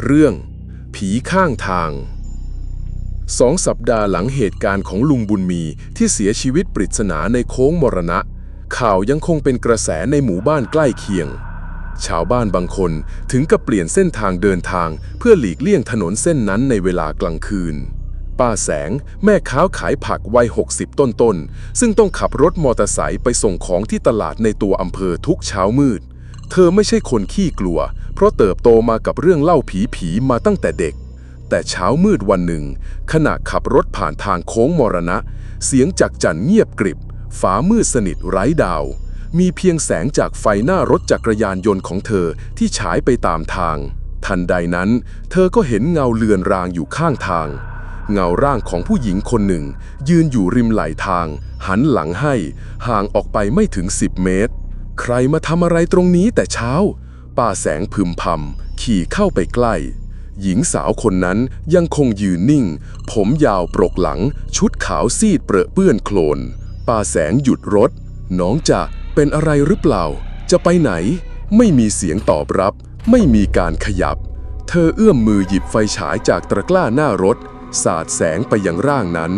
เรื่อง ผีข้างทางสองสัปดาห์หลังเหตุการณ์ของลุงบุญมีที่เสียชีวิตปริศนาในโค้งมรณะ ข่าวยังคงเป็นกระแสในหมู่บ้านใกล้เคียง ชาวบ้านบางคนถึงกับเปลี่ยนเส้นทางเดินทาง เพื่อหลีกเลี่ยงถนนเส้นนั้นในเวลากลางคืน ป้าแสงแม่ค้าขายผักวัย 60 ต้นๆซึ่งต้องขับรถมอเตอร์ไซค์ไปส่งของที่ตลาดในตัวอำเภอทุกเช้ามืด เธอไม่ใช่คนขี้กลัว เพราะเติบโตมากับเรื่องเล่าผีๆมาตั้งแต่เด็ก แต่เช้ามืดวันหนึ่ง ขณะขับรถผ่านทางโค้งมรณะ เสียงจักจั่นเงียบกริบฟ้ามืดสนิทไร้ดาว มีเพียงแสงจากไฟหน้ารถจักรยานยนต์ของเธอที่ฉายไปตามทาง ทันใดนั้น เธอก็เห็นเงาเลือนรางอยู่ข้างทาง เงาร่างของผู้หญิงคนหนึ่ง ยืนอยู่ริมไหลทาง หันหลังให้ ห่างออกไปไม่ถึง 10 เมตร ใครมาทำอะไรตรงนี้แต่เช้า ป้าแสงพึมพำขี่เข้าไปใกล้ หญิงสาวคนนั้นยังคงยืนนิ่ง ผมยาวปรกหลัง ชุดขาวซีดเปรอะเปื้อนโคลน ป้าแสงหยุดรถ น้องจะเป็นอะไรหรือเปล่า จะไปไหน ไม่มีเสียงตอบรับ ไม่มีการขยับ เธอเอื้อมมือหยิบไฟฉายจากตะกร้าหน้ารถ สาดแสงไปยังร่างนั้น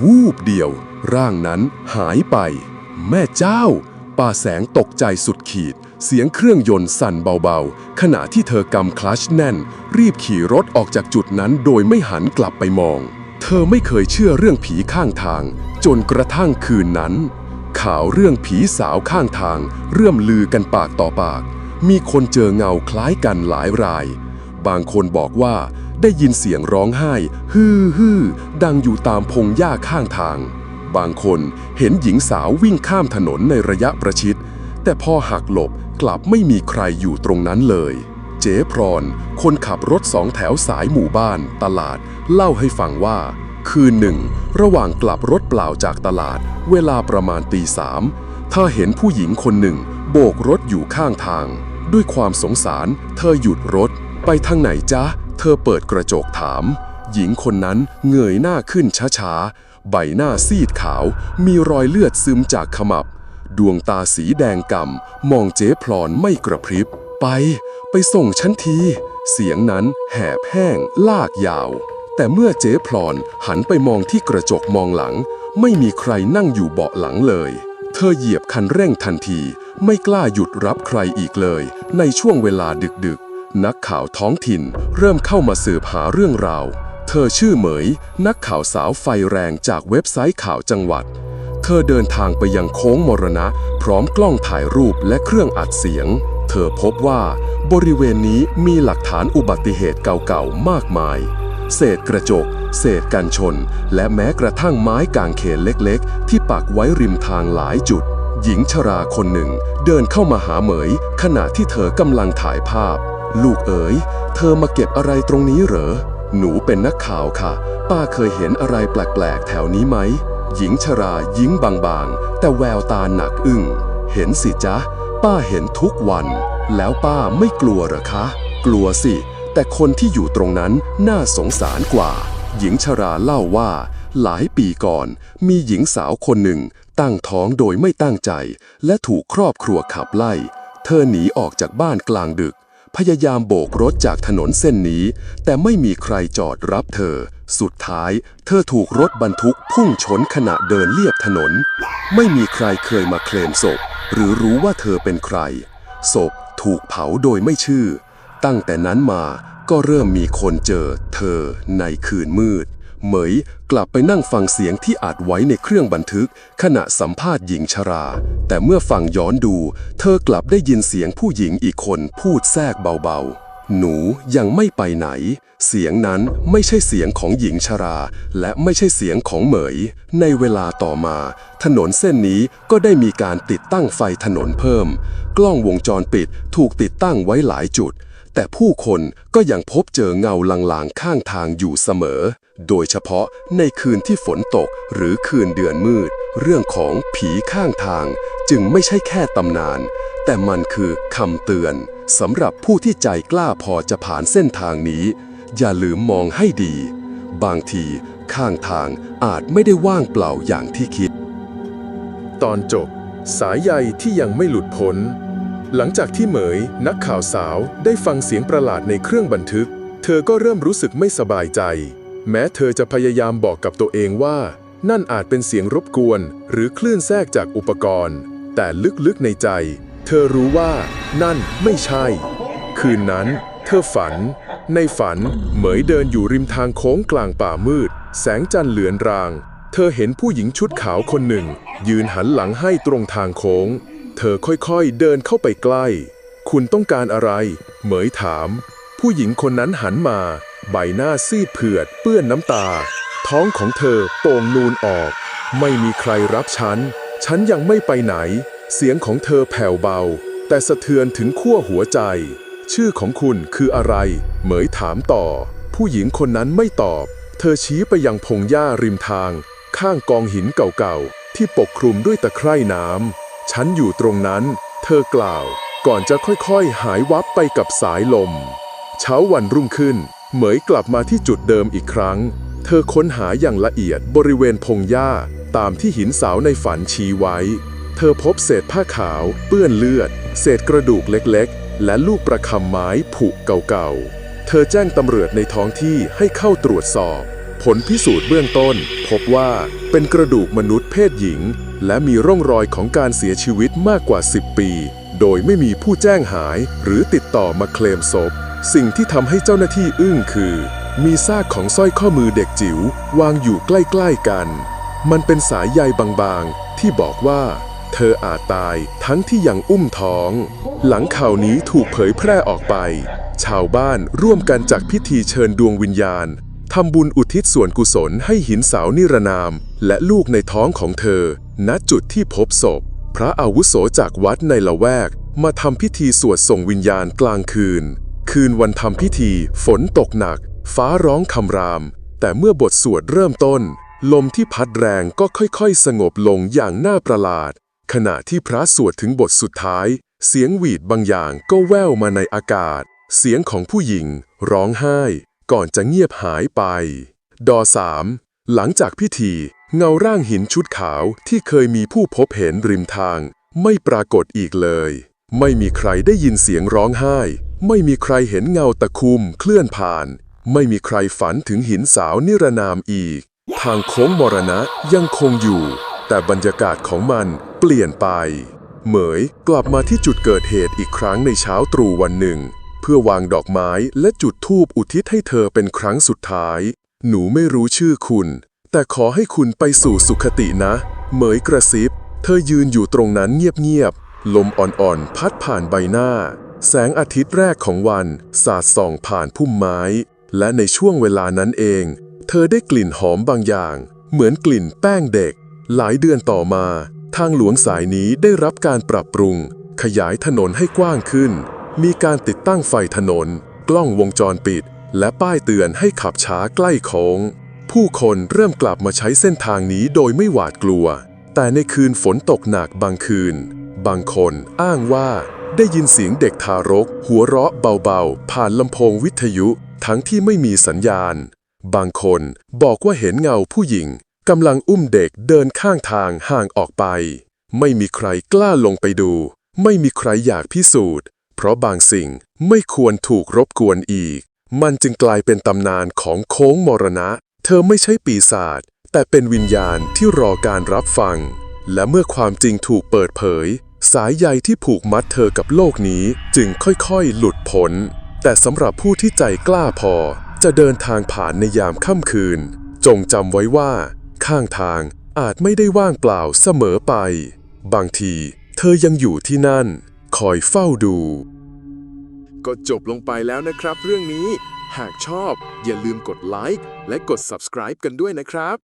วูบเดียว ร่างนั้นหายไป แม่เจ้า ป้าแสงตกใจสุดขีด เสียงเครื่องยนต์สั่นเบาๆ ขณะที่เธอกำคลัชแน่น รีบขี่รถออกจากจุดนั้นโดยไม่หันกลับไปมอง เธอไม่เคยเชื่อเรื่องผีข้างทาง จนกระทั่งคืนนั้น ข่าวเรื่องผีสาวข้างทาง เรื่มลือกันปากต่อปาก มีคนเจอเงาคล้ายกันหลายราย บางคนบอกว่าได้ยินเสียงร้องไห้ ฮือฮือดังอยู่ตามพงหญ้าข้างทาง บางคนเห็นหญิงสาววิ่งข้ามถนนในระยะประชิด แต่พอหักหลบกลับไม่มีใครอยู่ตรงนั้นเลย เจ๊พรอนคนขับรถสองแถวสายหมู่บ้าน ตลาด เล่าให้ฟังว่า คืนหนึ่ง ระหว่างกลับรถเปล่าจากตลาด เวลาประมาณตีสามเธอเห็นผู้หญิงคนหนึ่ง โบกรถอยู่ข้างทาง ด้วยความสงสาร เธอหยุดรถ ไปทางไหนจ๊ะ เธอเปิดกระจกถาม หญิงคนนั้นเงยหน้าขึ้นช้าๆ ใบหน้าซีดขาว มีรอยเลือดซึมจากขมับ ดวงตาสีแดงกำมองเจ๊พลอนไม่กระพริบ ไป ไปส่งฉันที เสียงนั้นแหบแห้ง ลากยาว แต่เมื่อเจ๊พลอนหันไปมองที่กระจกมองหลัง ไม่มีใครนั่งอยู่เบาะหลังเลย เธอเหยียบคันเร่งทันที ไม่กล้าหยุดรับใครอีกเลย ในช่วงเวลาดึกๆ นักข่าวท้องถิ่นเริ่มเข้ามาสืบหาเรื่องราว เธอชื่อเหมย นักข่าวสาวไฟแรงจากเว็บไซต์ข่าวจังหวัด เธอเดินทางไปยังโค้งมรณะ พร้อมกล้องถ่ายรูปและเครื่องอัดเสียง เธอพบว่าบริเวณนี้มีหลักฐานอุบัติเหตุเก่าๆ มากมาย เศษกระจก เศษกันชน และแม้กระทั่งไม้กางเขนเล็กๆ ที่ปักไว้ริมทางหลายจุด หญิงชราคนหนึ่ง เดินเข้ามาหาเหมย ขณะที่เธอกำลังถ่ายภาพ ลูกเอ๋ย เธอมาเก็บอะไรตรงนี้เหรอ หนูเป็นนักข่าวค่ะ ป้าเคยเห็นอะไรแปลกๆ แถวนี้ไหม หญิงชรายิ้มบางๆ แต่แววตาหนักอึ้ง เห็นสิจ๊ะ ป้าเห็นทุกวัน แล้วป้าไม่กลัวหรอคะ กลัวสิ แต่คนที่อยู่ตรงนั้นน่าสงสารกว่า หญิงชราเล่าว่า หลายปีก่อน มีหญิงสาวคนหนึ่ง ตั้งท้องโดยไม่ตั้งใจ และถูกครอบครัวขับไล่ เธอหนีออกจากบ้านกลางดึก พยายามโบกรถจากถนนเส้นนี้ แต่ไม่มีใครจอดรับเธอ สุดท้าย เธอถูกรถบรรทุกพุ่งชนขณะเดินเลียบถนน ไม่มีใครเคยมาเคลมศพ หรือรู้ว่าเธอเป็นใคร ศพถูกเผาโดยไม่ชื่อ ตั้งแต่นั้นมาก็เริ่มมีคนเจอเธอในคืนมืด เหมยกลับไปนั่งฟังเสียงที่อัดไว้ในเครื่องบันทึก ขณะสัมภาษณ์หญิงชรา แต่เมื่อฟังย้อนดู เธอกลับได้ยินเสียงผู้หญิงอีกคนพูดแทรกเบาๆ หนูยังไม่ไปไหน เสียงนั้นไม่ใช่เสียงของหญิงชรา และไม่ใช่เสียงของเหมย ในเวลาต่อมา ถนนเส้นนี้ก็ได้มีการติดตั้งไฟถนนเพิ่ม กล้องวงจรปิดถูกติดตั้งไว้หลายจุด แต่ผู้คนก็ยังพบเจอเงาลางๆข้างทางอยู่เสมอ โดยเฉพาะในคืนที่ฝนตกหรือคืนเดือนมืด เรื่องของผีข้างทาง จึงไม่ใช่แค่ตำนาน แต่มันคือคำเตือนสำหรับผู้ที่ใจกล้าพอจะผ่านเส้นทางนี้ อย่าลืมมองให้ดี บางทีข้างทางอาจไม่ได้ว่างเปล่าอย่างที่คิด ตอนจบ สายใยที่ยังไม่หลุดพ้น หลังจากที่เหมย นักข่าวสาวได้ฟังเสียงประหลาดในเครื่องบันทึก เธอก็เริ่มรู้สึกไม่สบายใจ แม้เธอจะพยายามบอกกับตัวเองว่า นั่นอาจเป็นเสียงรบกวน หรือคลื่นแทรกจากอุปกรณ์ แต่ลึกๆในใจ เธอรู้ว่า นั่นไม่ใช่ คืนนั้น เธอฝัน ในฝัน เหมยเดินอยู่ริมทางโค้งกลางป่ามืด แสงจันทร์เหลือนราง เธอเห็นผู้หญิงชุดขาวคนหนึ่ง ยืนหันหลังให้ตรงทางโค้ง เธอค่อยๆเดินเข้าไปใกล้ คุณต้องการอะไร เหมยถาม ผู้หญิงคนนั้นหันมา ใบหน้าซีดเผือด เปื้อนน้ำตา ท้องของเธอโป่งนูนออก ไม่มีใครรับฉัน ฉันยังไม่ไปไหน เสียงของเธอแผ่วเบา แต่สะเทือนถึงขั้วหัวใจ ชื่อของคุณคืออะไร เหมยถามต่อ ผู้หญิงคนนั้นไม่ตอบ เธอชี้ไปยังพงหญ้าริมทาง ข้างกองหินเก่าๆที่ปกคลุมด้วยตะไคร่น้ำ ฉันอยู่ตรงนั้น เธอกล่าว ก่อนจะค่อยๆ หายวับไปกับสายลม เช้าวันรุ่งขึ้น เหมยกลับมาที่จุดเดิมอีกครั้ง เธอค้นหาอย่างละเอียดบริเวณพงหญ้า ตามที่หินสาวในฝันชี้ไว้ เธอพบเศษผ้าขาว เปื้อนเลือด เศษกระดูกเล็กๆ และลูกประคำไม้ผุเก่าๆ เธอแจ้งตำรวจในท้องที่ให้เข้าตรวจสอบ ผลพิสูจน์เบื้องต้น พบว่าเป็นกระดูกมนุษย์เพศหญิง และมีร่องรอยของการเสียชีวิตมากกว่า 10 ปี โดยไม่มีผู้แจ้งหายหรือติดต่อมาเคลมศพ สิ่งที่ทำให้เจ้าหน้าที่อึ้งคือ มีซากของสร้อยข้อมือเด็กจิ๋ววางอยู่ใกล้ๆกัน มันเป็นสายใยบางๆ ที่บอกว่า เธออาจตายทั้งที่ยังอุ้มท้อง หลังข่าวนี้ถูกเผยแพร่ออกไป ชาวบ้านร่วมกันจัดพิธีเชิญดวงวิญญาณ ทำบุญอุทิศส่วนกุศลให้หินสาวนิรนาม และลูกในท้องของเธอ ณจุดที่พบศพ พระอาวุโสจากวัดในละแวก มาทำพิธีสวดส่งวิญญาณกลางคืน คืนวันทำพิธีฝนตกหนัก ฟ้าร้องคำราม แต่เมื่อบทสวดเริ่มต้น ลมที่พัดแรงก็ค่อยๆ สงบลงอย่างน่าประหลาด ขณะที่พระสวดถึงบทสุดท้าย เสียงหวีดบางอย่างก็แว่วมาในอากาศ เสียงของผู้หญิง ร้องไห้ ก่อนจะเงียบหายไป ดอสามหลังจากพิธี เงาร่างหินชุดขาวที่เคยมีผู้พบเห็นริมทาง ไม่ปรากฏอีกเลย ไม่มีใครได้ยินเสียงร้องไห้ ไม่มีใครเห็นเงาตะคุ่มเคลื่อนผ่าน ไม่มีใครฝันถึงหินสาวนิรนามอีก ทางโค้งมรณะยังคงอยู่ แต่บรรยากาศของมันเปลี่ยนไป เหมยกลับมาที่จุดเกิดเหตุอีกครั้งในเช้าตรู่วันหนึ่ง เพื่อวางดอกไม้และจุดธูปอุทิศให้เธอเป็นครั้งสุดท้าย หนูไม่รู้ชื่อคุณ แต่ขอให้คุณไปสู่สุขตินะ เหมยกระซิบ เธอยืนอยู่ตรงนั้นเงียบๆ ลมอ่อนๆ พัดผ่านใบหน้า แสงอาทิตย์แรกของวัน สาดส่องผ่านพุ่มไม้ และในช่วงเวลานั้นเอง เธอได้กลิ่นหอมบางอย่าง เหมือนกลิ่นแป้งเด็ก หลายเดือนต่อมา ทางหลวงสายนี้ได้รับการปรับปรุง ขยายถนนให้กว้างขึ้น มีการติดตั้งไฟถนน กล้องวงจรปิด และป้ายเตือนให้ขับช้าใกล้โค้ง ผู้คนเริ่มกลับมาใช้เส้นทางนี้โดยไม่หวาดกลัว แต่ในคืนฝนตกหนักบางคืน บางคนอ้างว่าได้ยินเสียงเด็กทารก หัวเราะเบาๆ ผ่านลำโพงวิทยุทั้งที่ไม่มีสัญญาณ บางคนบอกว่าเห็นเงาผู้หญิงกำลังอุ้มเด็กเดินข้างทางห่างออกไป ไม่มีใครกล้าลงไปดู ไม่มีใครอยากพิสูจน์ เพราะบางสิ่งไม่ควรถูกรบกวนอีก มันจึงกลายเป็นตำนานของโค้งมรณะ เธอไม่ใช่ปีศาจแต่เป็นวิญญาณที่รอการรับฟัง และเมื่อความจริงถูกเปิดเผย สายใยที่ผูกมัดเธอกับโลกนี้จึงค่อยๆ หลุดพ้น แต่สำหรับผู้ที่ใจกล้าพอ จะเดินทางผ่านในยามค่ำคืน จงจำไว้ว่า ข้างทางอาจไม่ได้ว่างเปล่าเสมอไป บางที เธอยังอยู่ที่นั่น คอยเฝ้าดู ก็จบลงไปแล้วนะครับเรื่องนี้ หากชอบอย่าลืมกดไลค์และกด subscribe กันด้วยนะครับ